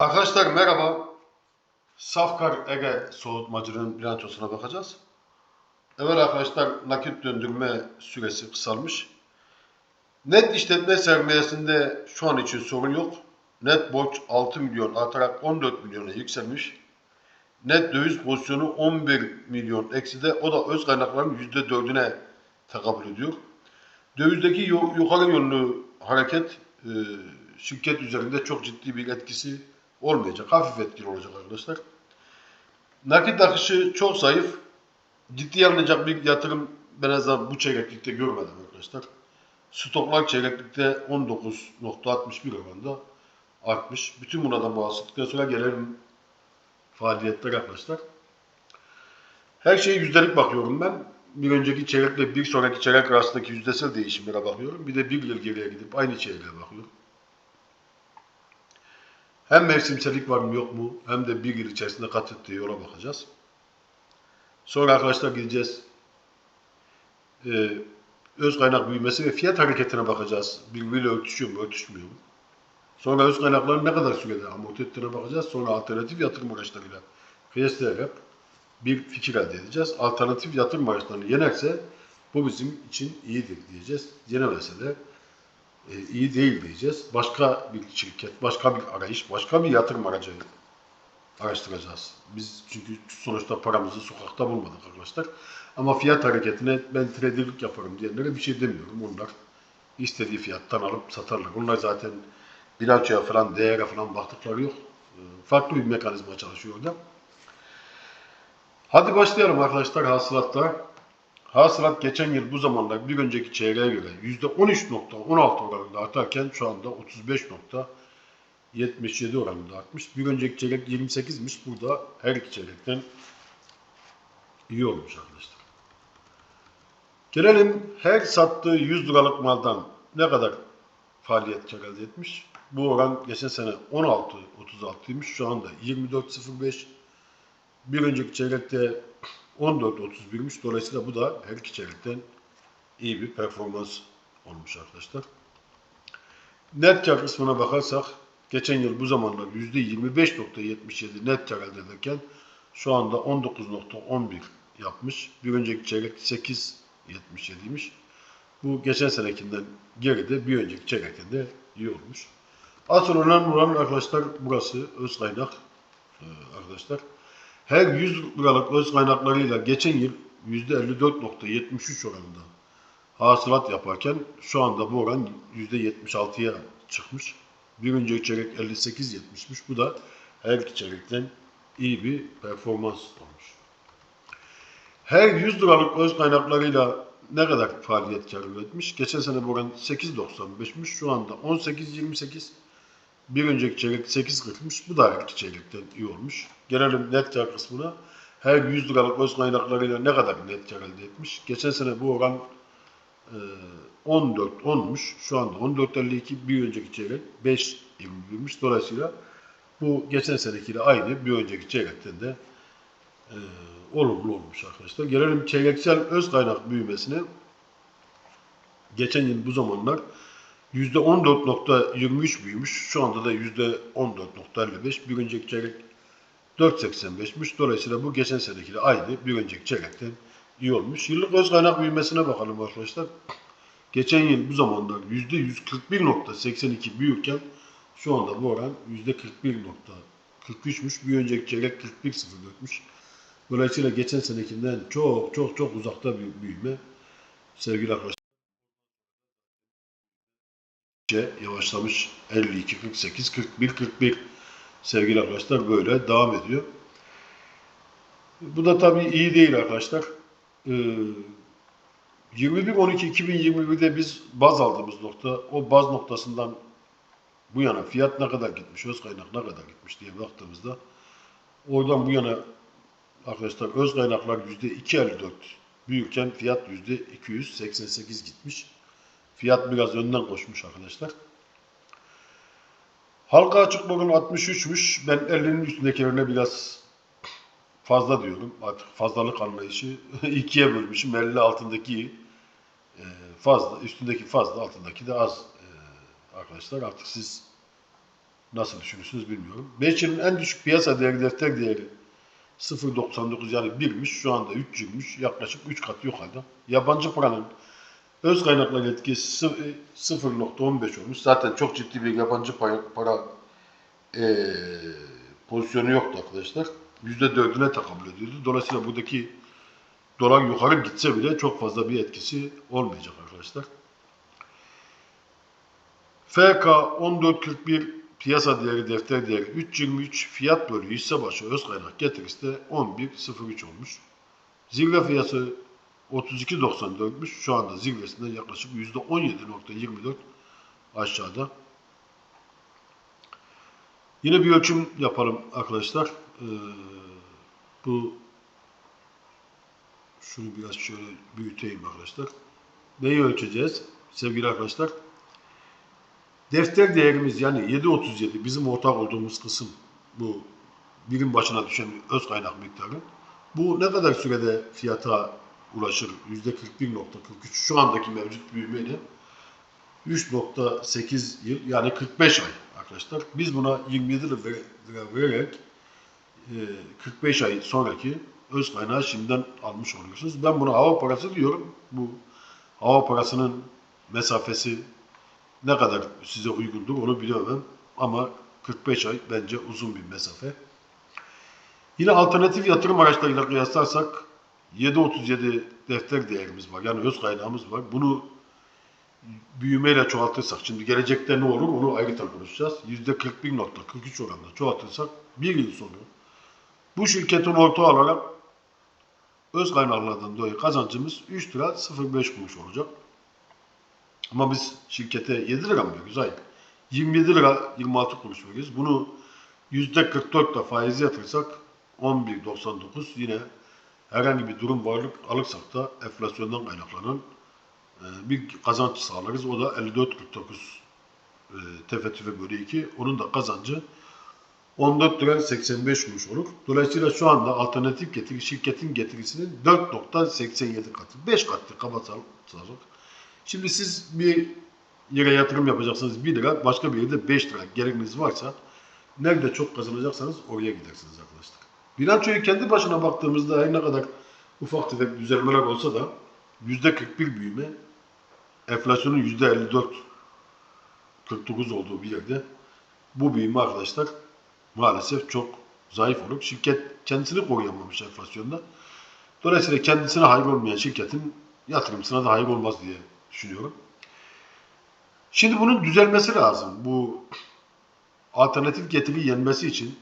Arkadaşlar merhaba. Safkar Ege soğutmacının bilançosuna bakacağız. Evet arkadaşlar nakit döndürme süresi kısalmış. Net işletme sermayesinde şu an için sorun yok. Net borç 6 milyon artarak 14 milyona yükselmiş. Net döviz pozisyonu 11 milyon ekside o da öz kaynakların %4'üne tekabül ediyor. Dövizdeki yukarı yönlü hareket e, şirket üzerinde çok ciddi bir etkisi olmayacak. Hafif etkili olacak arkadaşlar. Nakit akışı çok zayıf. Ciddi alınacak bir yatırım ben en azından bu çeyreklikte görmedim arkadaşlar. Stoklar çeyreklikte 19.61 oranda artmış. Bütün bunlardan bahsettikten sonra gelelim faaliyetler arkadaşlar. Her şeye yüzdelik bakıyorum ben. Bir önceki çeyrekle bir sonraki çeyrek arasındaki yüzdesel değişimlere bakıyorum. Bir de bir yıl geriye gidip aynı çeyreğe bakıyorum. Hem mevsimsellik var mı yok mu hem de bir yıl içerisinde kat ettiği yola bakacağız. Sonra arkadaşlar gideceğiz. Ee, öz kaynak büyümesi ve fiyat hareketine bakacağız. Birbiriyle örtüşüyor mu örtüşmüyor mu? Sonra öz kaynakların ne kadar sürede amorti ettiğine bakacağız. Sonra alternatif yatırım araçlarıyla kıyaslayarak bir fikir elde edeceğiz. Alternatif yatırım araçlarını yenerse bu bizim için iyidir diyeceğiz. Yenemese de e, iyi değil diyeceğiz. Başka bir şirket, başka bir arayış, başka bir yatırım aracı araştıracağız. Biz çünkü sonuçta paramızı sokakta bulmadık arkadaşlar. Ama fiyat hareketine ben traderlik yaparım diyenlere bir şey demiyorum. Onlar istediği fiyattan alıp satarlar. Onlar zaten bilançoya falan, değere falan baktıkları yok. E, Farklı bir mekanizma çalışıyor orada. Hadi başlayalım arkadaşlar hasılatta. Hasılat geçen yıl bu zamanlar bir önceki çeyreğe göre %13.16 oranında artarken şu anda 35.77 oranında artmış. Bir önceki çeyrek 28'miş. Burada her iki çeyrekten iyi olmuş arkadaşlar. Gelelim her sattığı 100 liralık maldan ne kadar faaliyet kar elde etmiş. Bu oran geçen sene 16.36'ymış. Şu anda 24.05. Bir önceki çeyrekte 14.31'miş. Dolayısıyla bu da her iki çeyrekten iyi bir performans olmuş arkadaşlar. Net kar kısmına bakarsak geçen yıl bu zamanlar %25.77 net kar elde ederken şu anda 19.11 yapmış. Bir önceki çeyrek 8.77'ymiş. Bu geçen senekinden geride bir önceki çeyrekten de iyi olmuş. Asıl önemli olan arkadaşlar burası öz kaynak ee, arkadaşlar. Her 100 liralık öz kaynaklarıyla geçen yıl %54.73 oranında hasılat yaparken şu anda bu oran %76'ya çıkmış. Bir önceki çeyrek 58.70'miş. Bu da her iki çeyrekten iyi bir performans olmuş. Her 100 liralık öz kaynaklarıyla ne kadar faaliyet kar üretmiş? Geçen sene bu oran 8.95'miş. Şu anda 18.28. Bir önceki çeyrek 8.40'mış. Bu da iki çeyrekten iyi olmuş. Gelelim net kar kısmına. Her 100 liralık öz kaynaklarıyla ne kadar net kar elde etmiş? Geçen sene bu oran e, 14 10'muş. Şu anda 14.52 bir önceki çeyrek 5.21'miş. Dolayısıyla bu geçen senekiyle aynı bir önceki çeyrekten de e, olumlu olmuş arkadaşlar. Gelelim çeyreksel öz kaynak büyümesine. Geçen yıl bu zamanlar %14.23 büyümüş. Şu anda da %14.55. Bir önceki çeyrek 4.85'miş. Dolayısıyla bu geçen senekiyle aynı. Bir önceki çeyrekten iyi olmuş. Yıllık öz kaynak büyümesine bakalım arkadaşlar. Geçen yıl bu zamanlar %141.82 büyürken şu anda bu oran %41.43'müş. Bir önceki çeyrek 41.04'müş. Dolayısıyla geçen senekinden çok çok çok uzakta bir büyüme sevgili arkadaşlar. Yavaşlamış 52, 48, 41, 41 sevgili arkadaşlar böyle devam ediyor. Bu da tabii iyi değil arkadaşlar. Ee, 21-12-2021'de biz baz aldığımız nokta, o baz noktasından bu yana fiyat ne kadar gitmiş, öz kaynak ne kadar gitmiş diye baktığımızda oradan bu yana arkadaşlar öz kaynaklar %2.54 büyürken fiyat %288 gitmiş. Fiyat biraz önden koşmuş arkadaşlar. Halka açık bugün 63'müş. Ben 50'nin üstündekilerine biraz fazla diyorum. Artık fazlalık anlayışı ikiye bölmüşüm. 50 altındaki e, fazla, üstündeki fazla, altındaki de az e, arkadaşlar. Artık siz Nasıl düşünürsünüz bilmiyorum. 5 yılın en düşük piyasa değeri defter değeri 0.99 yani 1'miş. Şu anda 3 yılmış. Yaklaşık 3 kat yukarıda. Yabancı paranın öz kaynaklar etkisi sı- 0.15 olmuş. Zaten çok ciddi bir yabancı para, eee, pozisyonu yoktu arkadaşlar. %4'üne takamül ediyordu. Dolayısıyla buradaki dolar yukarı gitse bile çok fazla bir etkisi olmayacak arkadaşlar. FK 1441 piyasa değeri defter değeri 3.23 fiyat bölü hisse başı öz kaynak getirisi de 11.03 olmuş. Zirve fiyatı 32.94'müş. Şu anda zirvesinde yaklaşık %17.24 aşağıda. Yine bir ölçüm yapalım arkadaşlar. Ee, bu şunu biraz şöyle büyüteyim arkadaşlar. Neyi ölçeceğiz sevgili arkadaşlar? Defter değerimiz yani 7.37 bizim ortak olduğumuz kısım bu birim başına düşen öz kaynak miktarı. Bu ne kadar sürede fiyata ulaşır? %41.43 şu andaki mevcut büyümeyle 3.8 yıl yani 45 ay arkadaşlar. Biz buna 27 lira vererek e, 45 ay sonraki öz kaynağı şimdiden almış oluyorsunuz. Ben buna hava parası diyorum. Bu hava parasının mesafesi ne kadar size uygundur onu bilemem. Ama 45 ay bence uzun bir mesafe. Yine alternatif yatırım araçlarıyla kıyaslarsak 7.37 defter değerimiz var. Yani öz kaynağımız var. Bunu büyümeyle çoğaltırsak, şimdi gelecekte ne olur onu ayrıca konuşacağız. %41.43 oranında çoğaltırsak bir yıl sonra bu şirketin ortağı olarak öz kaynaklardan dolayı kazancımız 3 lira 05 kuruş olacak. Ama biz şirkete 7 lira mı veriyoruz? Hayır. 27 lira 26 kuruş veriyoruz. Bunu %44 da faizi yatırsak 11.99 yine herhangi bir durum varlık alırsak da enflasyondan kaynaklanan e, bir kazanç sağlarız. O da 54.49 e, tefettüfe bölü 2. Onun da kazancı 14 lira 85 kuruş olur. Dolayısıyla şu anda alternatif getiri şirketin getirisinin 4.87 katı. 5 katlı kaba sağlık. Şimdi siz bir yere yatırım yapacaksınız 1 lira, başka bir yerde 5 lira geliriniz varsa nerede çok kazanacaksanız oraya gidersiniz arkadaşlar. Bilançoyu kendi başına baktığımızda her ne kadar ufak tefek düzelmeler olsa da %41 büyüme, enflasyonun %54 49 olduğu bir yerde bu büyüme arkadaşlar maalesef çok zayıf olur. Şirket kendisini koruyamamış enflasyonda. Dolayısıyla kendisine hayır olmayan şirketin yatırımcısına da hayır olmaz diye düşünüyorum. Şimdi bunun düzelmesi lazım. Bu alternatif getiri yenmesi için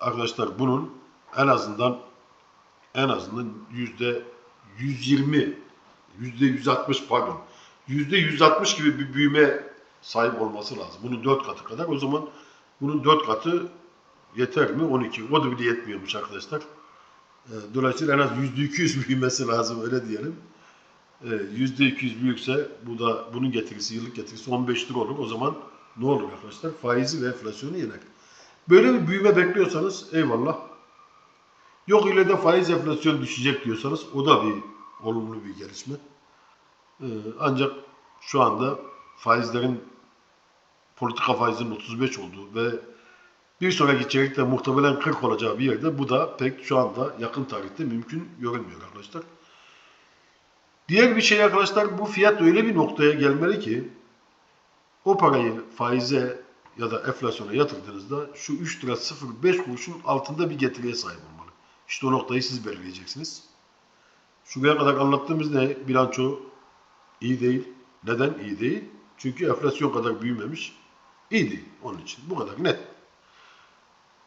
arkadaşlar bunun en azından en azından yüzde 120 yüzde 160 pardon yüzde 160 gibi bir büyüme sahip olması lazım. Bunun 4 katı kadar. O zaman bunun 4 katı yeter mi? 12. O da bile yetmiyormuş arkadaşlar. Ee, Dolayısıyla en az yüzde 200 büyümesi lazım öyle diyelim. Ee, Yüzde 200 büyükse bu da bunun getirisi, yıllık getirisi 15 lira olur. O zaman ne olur arkadaşlar? Faizi ve enflasyonu yener. Böyle bir büyüme bekliyorsanız eyvallah. Yok ile de faiz enflasyon düşecek diyorsanız o da bir olumlu bir gelişme. Ee, ancak şu anda faizlerin politika faizinin 35 olduğu ve bir sonraki çeyrekte muhtemelen 40 olacağı bir yerde bu da pek şu anda yakın tarihte mümkün görünmüyor arkadaşlar. Diğer bir şey arkadaşlar bu fiyat öyle bir noktaya gelmeli ki o parayı faize ya da enflasyona yatırdığınızda şu 3 lira 05 kuruşun altında bir getiriye sahip olmalı. İşte o noktayı siz belirleyeceksiniz. Şuraya kadar anlattığımız ne? Bilanço iyi değil. Neden iyi değil? Çünkü enflasyon kadar büyümemiş. İyi değil onun için. Bu kadar net.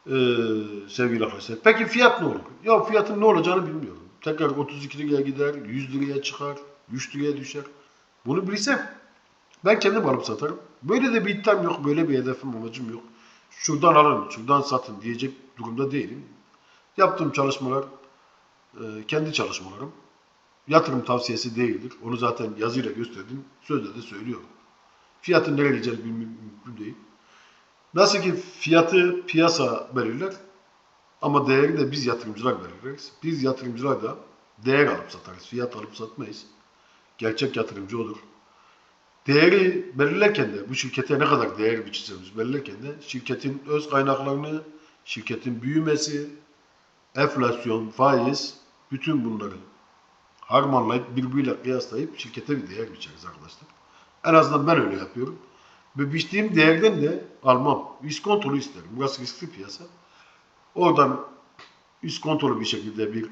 Ee, sevgili arkadaşlar. Peki fiyat ne olur? Ya fiyatın ne olacağını bilmiyorum. Tekrar 32 liraya gider, 100 liraya çıkar, 3 liraya düşer. Bunu bilsem ben kendim alıp satarım. Böyle de bir iddiam yok, böyle bir hedefim, amacım yok. Şuradan alın, şuradan satın diyecek durumda değilim. Yaptığım çalışmalar e, kendi çalışmalarım. Yatırım tavsiyesi değildir. Onu zaten yazıyla gösterdim. Sözle de söylüyorum. Fiyatın nereye gideceğini bilmem mümkün değil. Nasıl ki fiyatı piyasa belirler ama değeri de biz yatırımcılar belirleriz. Biz yatırımcılar da değer alıp satarız. Fiyat alıp satmayız. Gerçek yatırımcı olur. değeri belirlerken de bu şirkete ne kadar değer biçeceğimiz belirlerken de şirketin öz kaynaklarını, şirketin büyümesi, enflasyon, faiz bütün bunları harmanlayıp birbiriyle kıyaslayıp şirkete bir değer biçeriz arkadaşlar. En azından ben öyle yapıyorum. Ve biçtiğim değerden de almam. İskontrolu isterim. Burası riskli piyasa. Oradan iskontolu bir şekilde bir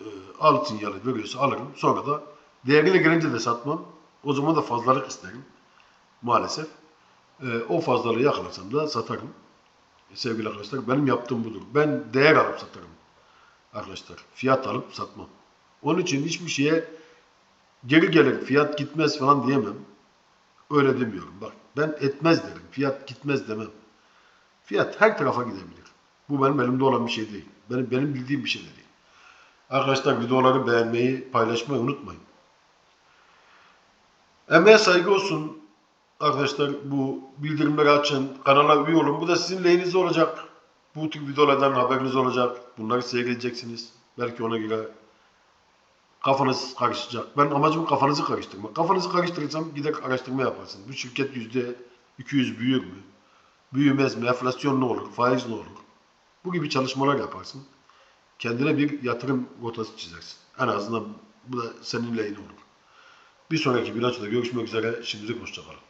e, al sinyali veriyorsa alırım. Sonra da değerine gelince de satmam. O zaman da fazlalık isterim. Maalesef. E, o fazlalığı yakalarsam da satarım. E, sevgili arkadaşlar benim yaptığım budur. Ben değer alıp satarım. Arkadaşlar fiyat alıp satmam. Onun için hiçbir şeye geri gelir fiyat gitmez falan diyemem. Öyle demiyorum. Bak ben etmez derim. Fiyat gitmez demem. Fiyat her tarafa gidebilir. Bu benim elimde olan bir şey değil. Benim, benim bildiğim bir şey de değil. Arkadaşlar videoları beğenmeyi, paylaşmayı unutmayın. Emeğe saygı olsun. Arkadaşlar bu bildirimleri açın. Kanala üye olun. Bu da sizin lehinize olacak. Bu tür videolardan haberiniz olacak. Bunları seyredeceksiniz. Belki ona göre kafanız karışacak. Ben amacım kafanızı karıştırmak. Kafanızı karıştırırsam gider araştırma yaparsın. Bu şirket yüzde 200 büyür mü? Büyümez mi? Enflasyon ne olur? Faiz ne olur? Bu gibi çalışmalar yaparsın. Kendine bir yatırım rotası çizersin. En azından bu da senin lehine olur. Bir sonraki bilançoda görüşmek üzere. Şimdilik hoşçakalın.